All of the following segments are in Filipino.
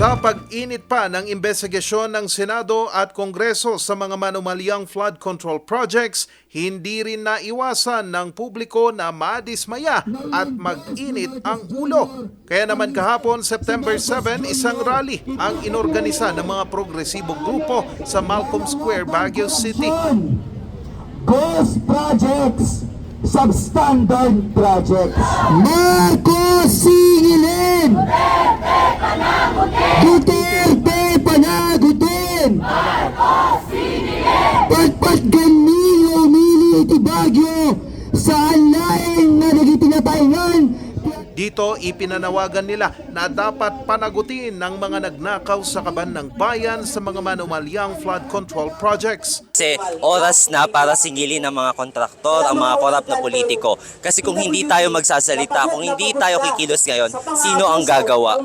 Sa pag-init pa ng investigasyon ng Senado at Kongreso sa mga manumalyang flood control projects, hindi rin naiwasan ng publiko na madismaya at mag-init ang ulo. Kaya naman kahapon, September 7, isang rally ang inorganisa ng mga progresibong grupo sa Malcolm Square, Baguio City. Ghost projects, substandard projects. Marcos singilin! Duterte panagutin! Pagpat ganilo mili ti Baguio sa laing nga nagitinatayngan Dito ipinanawagan nila na dapat panagutin ng mga nagnakaw sa kaban ng bayan sa mga manumalyang flood control projects. Kasi oras na para singilin ng mga kontraktor, ang mga korap na politiko. Kasi kung hindi tayo magsasalita, kung hindi tayo kikilos ngayon, sino ang gagawa?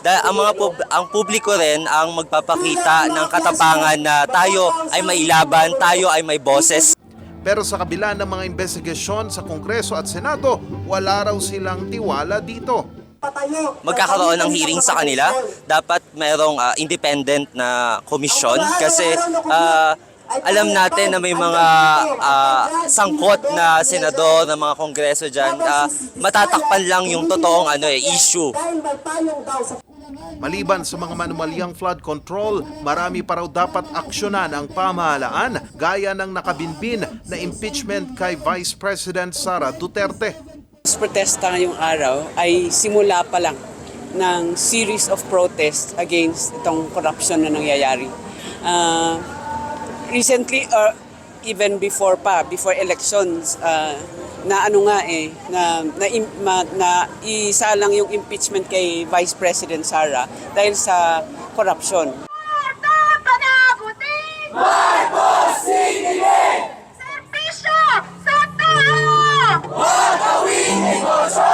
Da- ang mga pub- ang publiko rin ang magpapakita ng katapangan na tayo ay mailaban, tayo ay may boses. Pero sa kabila ng mga investigasyon sa Kongreso at Senado, wala raw silang tiwala dito. magkakaroon ng hearing sa kanila, dapat merong ah, independent na komisyon kasi ah, alam natin na may mga ah, sangkot na senador, na mga kongreso dyan, ah, matatakpan lang yung totoong ano, eh, issue. Maliban sa mga manumalyang flood control, marami pa raw dapat aksyonan ang pamahalaan gaya ng nakabinbin na impeachment kay Vice President Sara Duterte. Protesta ngayong araw ay simula pa lang ng series of protests against itong corruption na nangyayari. Ah, recently, or even before pa, before elections, ah, na ano nga eh, na, na, im- ma- na isa lang yung impeachment kay Vice President Sara dahil sa corruption. Servisyo sa tao! Negosyo!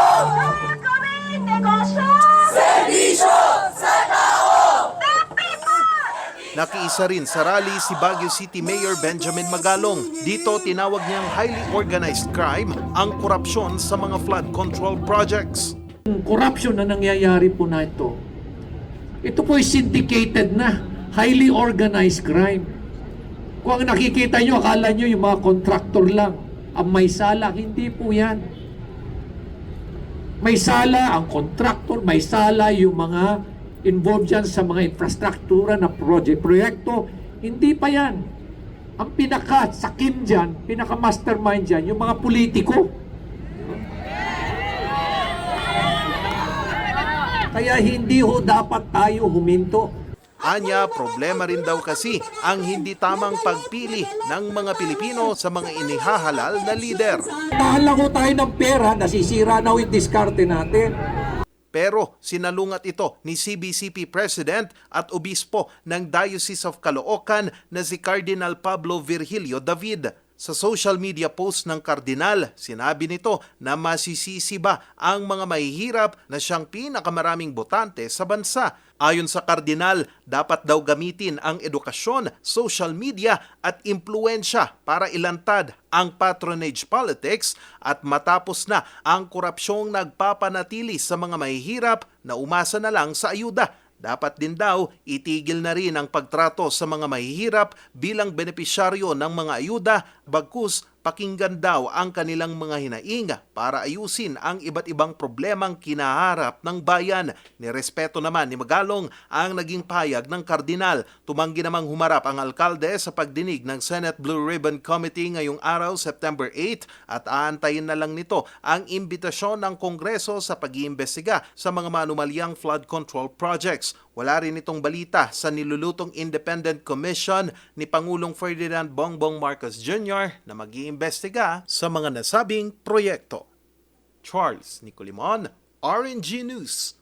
Negosyo! Servisyo sa tao! The people! Nakiisa rin sa rally si Baguio City Mayor Benjamin Magalong. Dito tinawag niyang highly organized crime ang korupsyon sa mga flood control projects. Ang corruption na nangyayari po na ito, ito po ay syndicated na, highly organized crime. Kung ang nakikita nyo, akala nyo yung mga contractor lang, ang may sala, hindi po yan. May sala ang contractor, may sala yung mga involved dyan sa mga infrastruktura na project, proyekto, hindi pa yan. Ang pinaka sakim dyan, pinaka mastermind dyan, yung mga politiko. Kaya hindi ho dapat tayo huminto. Anya, problema rin daw kasi ang hindi tamang pagpili ng mga Pilipino sa mga inihahalal na lider. Mahal lang tayo ng pera, nasisira na ho yung diskarte natin. Pero sinalungat ito ni CBCP President at Obispo ng Diocese of Caloocan na si Cardinal Pablo Virgilio David. Sa social media post ng Kardinal, sinabi nito na masisisi ba ang mga mahihirap na siyang pinakamaraming botante sa bansa. Ayon sa Kardinal, dapat daw gamitin ang edukasyon, social media at impluensya para ilantad ang patronage politics at matapos na ang korupsyong nagpapanatili sa mga mahihirap na umasa na lang sa ayuda. Dapat din daw itigil na rin ang pagtrato sa mga mahihirap bilang benepisyaryo ng mga ayuda bagkus pakinggan daw ang kanilang mga hinaing para ayusin ang iba't ibang problemang kinaharap ng bayan. Nirespeto naman ni Magalong ang naging payag ng kardinal. Tumanggi namang humarap ang alkalde sa pagdinig ng Senate Blue Ribbon Committee ngayong araw September 8 at aantayin na lang nito ang imbitasyon ng Kongreso sa pag-iimbestiga sa mga manumalyang flood control projects. Wala rin itong balita sa nilulutong Independent Commission ni Pangulong Ferdinand Bongbong Marcos Jr. na mag-iimbestiga sa mga nasabing proyekto. Charles Nicolimon, RNG News.